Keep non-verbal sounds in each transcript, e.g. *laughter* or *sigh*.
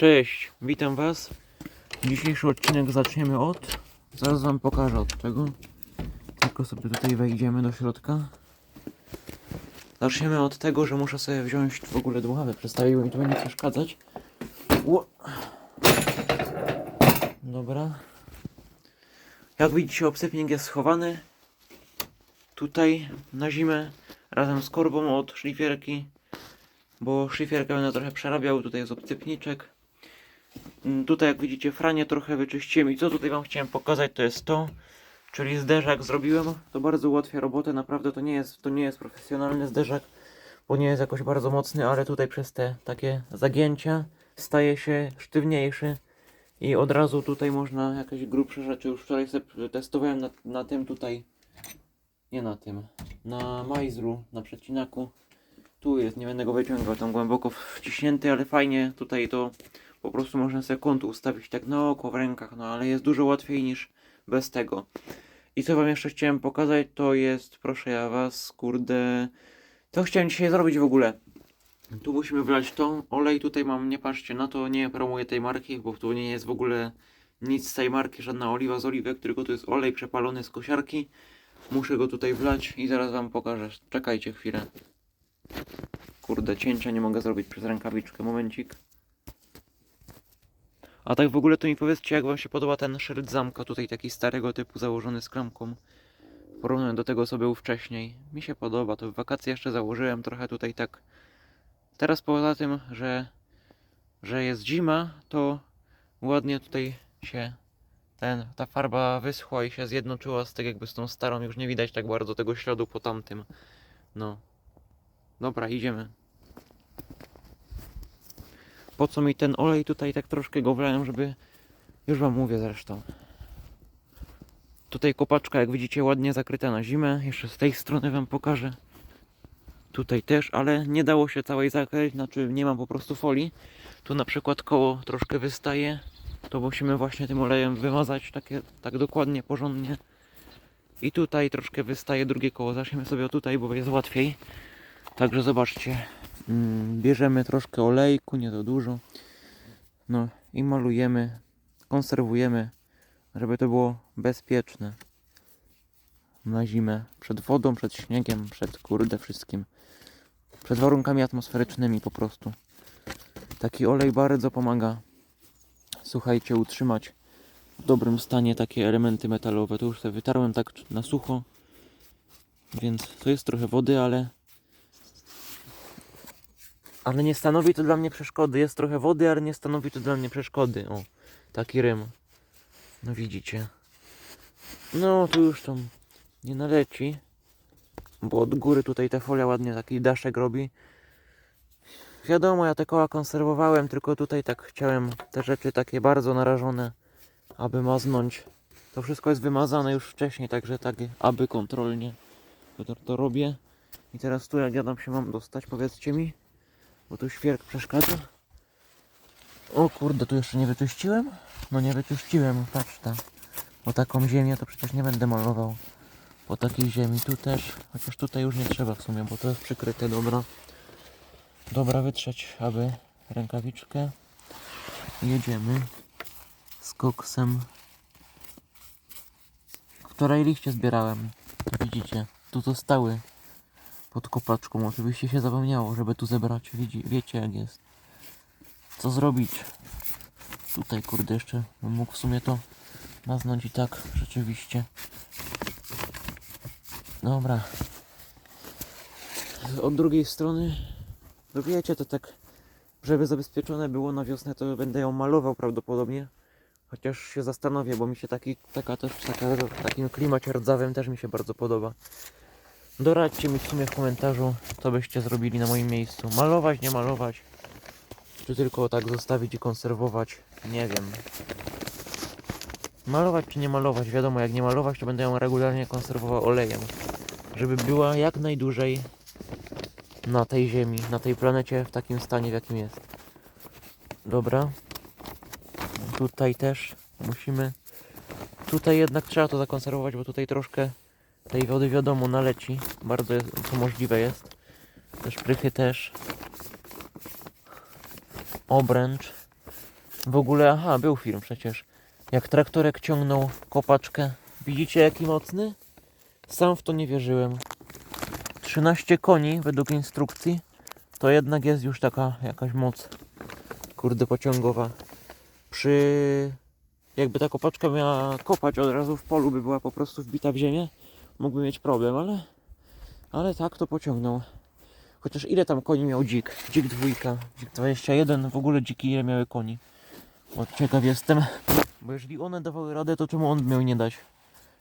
Cześć, witam Was. Dzisiejszy odcinek zaczniemy od. Zaraz Wam pokażę od czego. Tylko sobie tutaj wejdziemy do środka. Zaczniemy od tego, że muszę sobie wziąć w ogóle dmuchawę przestawić, bo mi to będzie przeszkadzać. Ło. Dobra. Jak widzicie, obsypnik jest schowany. Tutaj na zimę razem z korbą od szlifierki bo szlifierkę będę trochę przerabiał, tutaj jest obcypniczek. Mm, Tutaj jak widzicie franie trochę wyczyściłem. I co tutaj wam chciałem pokazać to jest to, czyli zderzak zrobiłem, to bardzo ułatwia robotę, naprawdę to nie jest, to nie jest profesjonalny zderzak, bo nie jest jakoś bardzo mocny, ale tutaj przez te takie zagięcia staje się sztywniejszy. I od razu tutaj można jakieś grubsze rzeczy, już wczoraj testowałem na, na tym tutaj, nie na tym, na majzru, na przecinaku, tu jest, nie będę go wyciągał, tam głęboko wciśnięty, ale fajnie tutaj to po prostu można kąt ustawić tak na oko w rękach, no ale jest dużo łatwiej niż bez tego. I co wam jeszcze chciałem pokazać, to jest, proszę ja was, kurde, co chciałem dzisiaj zrobić w ogóle. Tu musimy wlać to, olej tutaj mam, nie patrzcie na to, nie promuję tej marki, bo tu nie jest w ogóle nic z tej marki, żadna oliwa z oliwek, tylko to jest olej przepalony z kosiarki. Muszę go tutaj wlać i zaraz wam pokażę, czekajcie chwilę. Kurde, cięcia nie mogę zrobić przez rękawiczkę. Momencik. A tak w ogóle to mi powiedzcie, jak wam się podoba ten szyld zamka, tutaj taki starego typu założony z klamką. Porównuję do tego, co był wcześniej. Mi się podoba, to w wakacje jeszcze założyłem trochę tutaj tak. Teraz poza tym, że, że jest zima, to ładnie tutaj się ten, ta farba wyschła i się zjednoczyła z tak jakby z tą starą. Już nie widać tak bardzo tego śladu po tamtym. No. Dobra, idziemy. Po co mi ten olej tutaj tak troszkę go wlałem, żeby... Już wam mówię zresztą. Tutaj kopaczka, jak widzicie, ładnie zakryta na zimę. Jeszcze z tej strony wam pokażę. Tutaj też, ale nie dało się całej zakryć, znaczy nie mam po prostu folii. Tu na przykład koło troszkę wystaje. To musimy właśnie tym olejem wymazać takie, tak dokładnie, porządnie. I tutaj troszkę wystaje drugie koło. Zaczniemy sobie tutaj, bo jest łatwiej. Także zobaczcie, bierzemy troszkę olejku, nie za dużo. No i malujemy, konserwujemy, żeby to było bezpieczne. Na zimę, przed wodą, przed śniegiem, przed kurde wszystkim. Przed warunkami atmosferycznymi po prostu. Taki olej bardzo pomaga, słuchajcie, utrzymać w dobrym stanie takie elementy metalowe. To już sobie wytarłem tak na sucho. Więc to jest trochę wody, ale ale nie stanowi to dla mnie przeszkody. Jest trochę wody, ale nie stanowi to dla mnie przeszkody. O, taki rym. No widzicie. No, tu już tam nie naleci. Bo od góry tutaj ta folia ładnie taki daszek robi. Wiadomo, ja te koła konserwowałem, tylko tutaj tak chciałem te rzeczy takie bardzo narażone, aby maznąć. To wszystko jest wymazane już wcześniej, także tak, aby kontrolnie to, to robię. I teraz tu jak ja tam się mam dostać, powiedzcie mi. Bo tu świerk przeszkadza. O kurde, tu jeszcze nie wyczyściłem? No nie wyczyściłem, patrz tam. Bo taką ziemię to przecież nie będę malował. Po takiej ziemi tu też, chociaż tutaj już nie trzeba w sumie, bo to jest przykryte, dobra. Dobra, wytrzeć, aby rękawiczkę. Jedziemy z koksem. Wczoraj liście zbierałem, widzicie, tu zostały pod kopaczką. Oczywiście się zapomniało, żeby tu zebrać. Widzi, wiecie jak jest. Co zrobić? Tutaj kurde jeszcze bym mógł w sumie to maznąć i tak rzeczywiście. Dobra. Od drugiej strony, no wiecie, to tak, żeby zabezpieczone było na wiosnę, to będę ją malował prawdopodobnie. Chociaż się zastanowię, bo mi się taki, taka też, taka, takim klimacie rdzawym też mi się bardzo podoba. Doradźcie mi w sumie w komentarzu, co byście zrobili na moim miejscu. Malować, nie malować? Czy tylko tak zostawić i konserwować? Nie wiem. Malować czy nie malować? Wiadomo, jak nie malować, to będę ją regularnie konserwował olejem. Żeby była jak najdłużej na tej ziemi, na tej planecie w takim stanie, w jakim jest. Dobra. Tutaj też musimy... Tutaj jednak trzeba to zakonserwować, bo tutaj troszkę tej wody wiadomo naleci. Bardzo jest, to możliwe jest. Te szprychy też. Obręcz. W ogóle, aha, był film przecież. Jak traktorek ciągnął kopaczkę. Widzicie jaki mocny? Sam w to nie wierzyłem. 13 koni według instrukcji. To jednak jest już taka jakaś moc. Kurde pociągowa. Przy... Jakby ta kopaczka miała kopać od razu w polu, by była po prostu wbita w ziemię, mógłby mieć problem, ale... Ale tak to pociągnął. Chociaż ile tam koni miał dzik? Dzik dwójka, dzik 21, w ogóle dziki ile miały koni? O, ciekaw jestem. Bo jeżeli one dawały radę, to czemu on miał nie dać?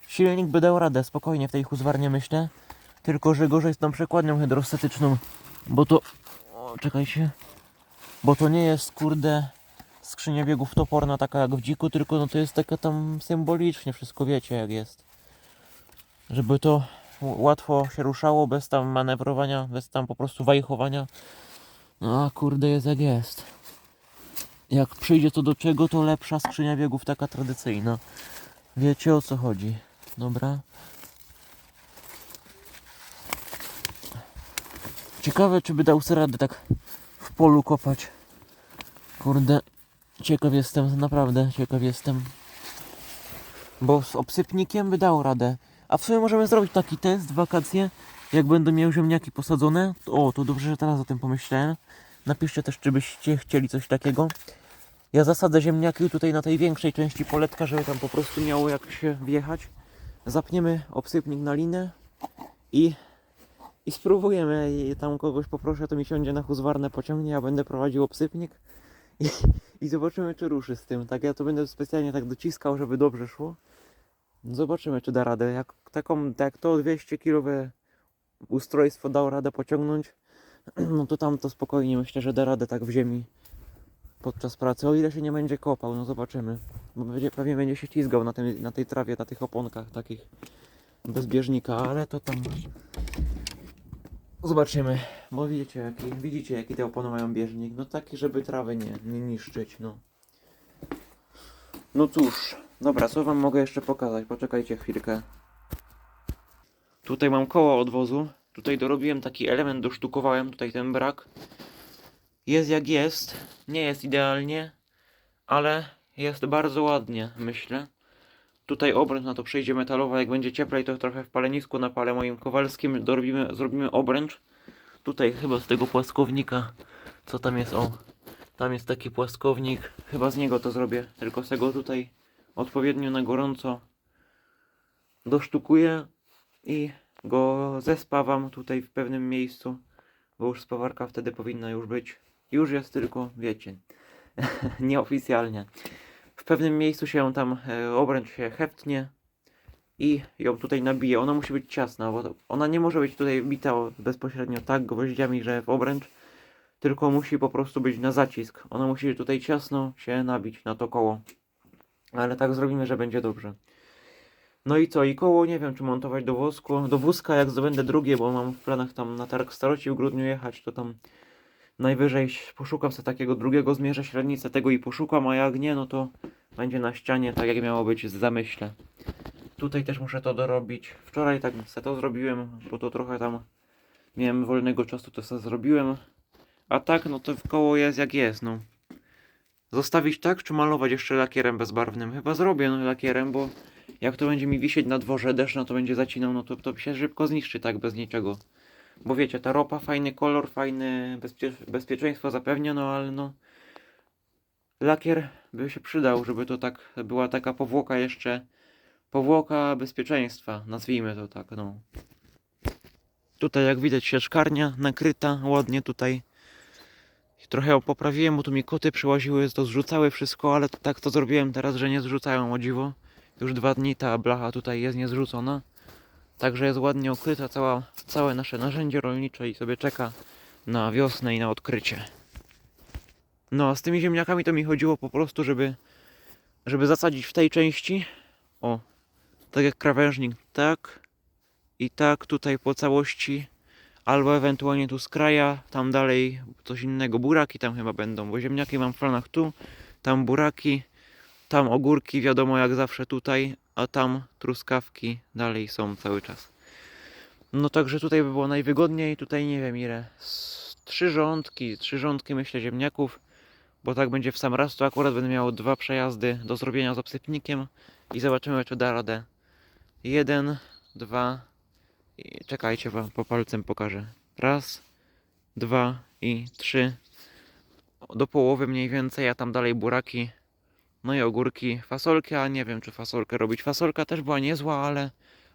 Silnik by dał radę, spokojnie w tej huzwarnie myślę. Tylko, że gorzej z tą przekładnią hydrostatyczną. Bo to... O, czekajcie. Bo to nie jest, kurde, skrzynia biegów toporna taka jak w dziku, tylko no to jest taka tam symbolicznie, wszystko wiecie jak jest. Żeby to łatwo się ruszało, bez tam manewrowania, bez tam po prostu wajchowania. No a kurde jest jak jest. Jak przyjdzie to do czego, to lepsza skrzynia biegów, taka tradycyjna. Wiecie o co chodzi. Dobra. Ciekawe, czy by dał sobie radę tak w polu kopać. Kurde, ciekaw jestem, naprawdę ciekaw jestem. Bo z obsypnikiem by dał radę. A w sumie możemy zrobić taki test w wakacje. Jak będą miały ziemniaki posadzone. O, to dobrze, że teraz o tym pomyślałem. Napiszcie też, czy byście chcieli coś takiego. Ja zasadzę ziemniaki tutaj na tej większej części poletka, żeby tam po prostu miało jak się wjechać. Zapniemy obsypnik na linę i, i spróbujemy. I tam kogoś poproszę, to mi siądzie na huzwarne, pociągnie, ja będę prowadził obsypnik i, i zobaczymy, czy ruszy z tym. Tak, ja to będę specjalnie tak dociskał, żeby dobrze szło. Zobaczymy, czy da radę. Jak taką, jak to 200 kilowe ustrojstwo dało radę pociągnąć, *clears throat* no to tam to spokojnie myślę, że da radę tak w ziemi podczas pracy, o ile się nie będzie kopał, no zobaczymy. Bo będzie, pewnie będzie się ścizgał na, tym, na tej trawie, na tych oponkach takich bez bieżnika, ale to tam zobaczymy. Bo widzicie jaki, widzicie jaki te opony mają bieżnik, no taki, żeby trawy nie, nie niszczyć, no. No cóż, dobra, co wam mogę jeszcze pokazać? Poczekajcie chwilkę. Tutaj mam koło odwozu. Tutaj dorobiłem taki element, dosztukowałem tutaj ten brak. Jest jak jest. Nie jest idealnie, ale jest bardzo ładnie, myślę. Tutaj obręcz na to przejdzie metalowa. Jak będzie cieplej, to trochę w palenisku na pale moim kowalskim dorobimy, zrobimy obręcz. Tutaj chyba z tego płaskownika, co tam jest, o, tam jest taki płaskownik. Chyba z niego to zrobię, tylko z tego tutaj odpowiednio na gorąco dosztukuję i go zespawam tutaj w pewnym miejscu, bo już spawarka wtedy powinna już być. Już jest tylko, wiecie, *laughs* nieoficjalnie. W pewnym miejscu się tam e, obręcz się heftnie i ją tutaj nabije. Ona musi być ciasna, bo ona nie może być tutaj bita bezpośrednio tak gwoździami, że w obręcz, tylko musi po prostu być na zacisk. Ona musi tutaj ciasno się nabić na to koło. Ale tak zrobimy, że będzie dobrze. No i co? I koło nie wiem, czy montować do wózku. Do wózka jak zdobędę drugie, bo mam w planach tam na targ staroci w grudniu jechać, to tam najwyżej poszukam sobie takiego drugiego, zmierzę średnicę tego i poszukam, a jak nie, no to będzie na ścianie, tak jak miało być w zamyśle. Tutaj też muszę to dorobić. Wczoraj tak se to zrobiłem, bo to trochę tam miałem wolnego czasu, to sobie zrobiłem. A tak, no to koło jest jak jest, no. Zostawić tak, czy malować jeszcze lakierem bezbarwnym? Chyba zrobię no, lakierem, bo jak to będzie mi wisieć na dworze, deszcz no to będzie zacinał, no to, to się szybko zniszczy tak bez niczego. Bo wiecie, ta ropa, fajny kolor, fajne bezpie bezpieczeństwo zapewnia, no ale no... Lakier by się przydał, żeby to tak była taka powłoka jeszcze... Powłoka bezpieczeństwa, nazwijmy to tak, no. Tutaj jak widać sieczkarnia nakryta, ładnie tutaj. Trochę poprawiłem, bo tu mi koty przyłaziły, to zrzucały wszystko, ale to tak to zrobiłem teraz, że nie zrzucają o dziwo. Już dwa dni ta blacha tutaj jest niezrzucona. Także jest ładnie okryta cała, całe nasze narzędzie rolnicze i sobie czeka na wiosnę i na odkrycie. No, a z tymi ziemniakami to mi chodziło po prostu, żeby, żeby zasadzić w tej części. O, tak jak krawężnik, tak i tak tutaj po całości. Albo ewentualnie tu z kraja, tam dalej coś innego, buraki tam chyba będą, bo ziemniaki mam w planach tu, tam buraki, tam ogórki, wiadomo jak zawsze tutaj, a tam truskawki dalej są cały czas. No także tutaj by było najwygodniej, tutaj nie wiem ile, trzy rządki, trzy rządki myślę ziemniaków, bo tak będzie w sam raz, to akurat będę miał dwa przejazdy do zrobienia z obsypnikiem i zobaczymy, czy da radę. Jeden, dwa i czekajcie, bo po palcem pokażę. Raz, dwa i trzy. Do połowy mniej więcej, a tam dalej buraki. No i ogórki, fasolki, a nie wiem czy fasolkę robić. Fasolka też była niezła, ale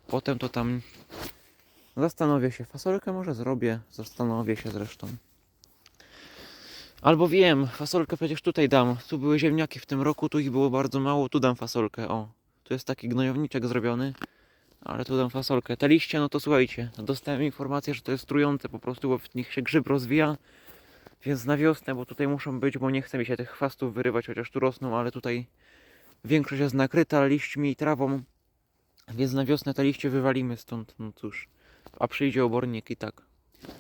potem to tam zastanowię się. Fasolkę może zrobię, zastanowię się zresztą. Albo wiem, fasolkę przecież tutaj dam. Tu były ziemniaki w tym roku, tu ich było bardzo mało, tu dam fasolkę. O, tu jest taki gnojowniczek zrobiony, ale tu dam fasolkę. Te liście, no to słuchajcie, dostałem informację, że to jest trujące po prostu, bo w nich się grzyb rozwija. Więc na wiosnę, bo tutaj muszą być, bo nie chce mi się tych chwastów wyrywać, chociaż tu rosną, ale tutaj większość jest nakryta liśćmi i trawą. Więc na wiosnę te liście wywalimy stąd, no cóż. A przyjdzie obornik i tak.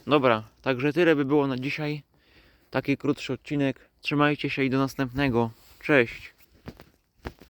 Dobra, także tyle by było na dzisiaj. Taki krótszy odcinek. Trzymajcie się i do następnego. Cześć.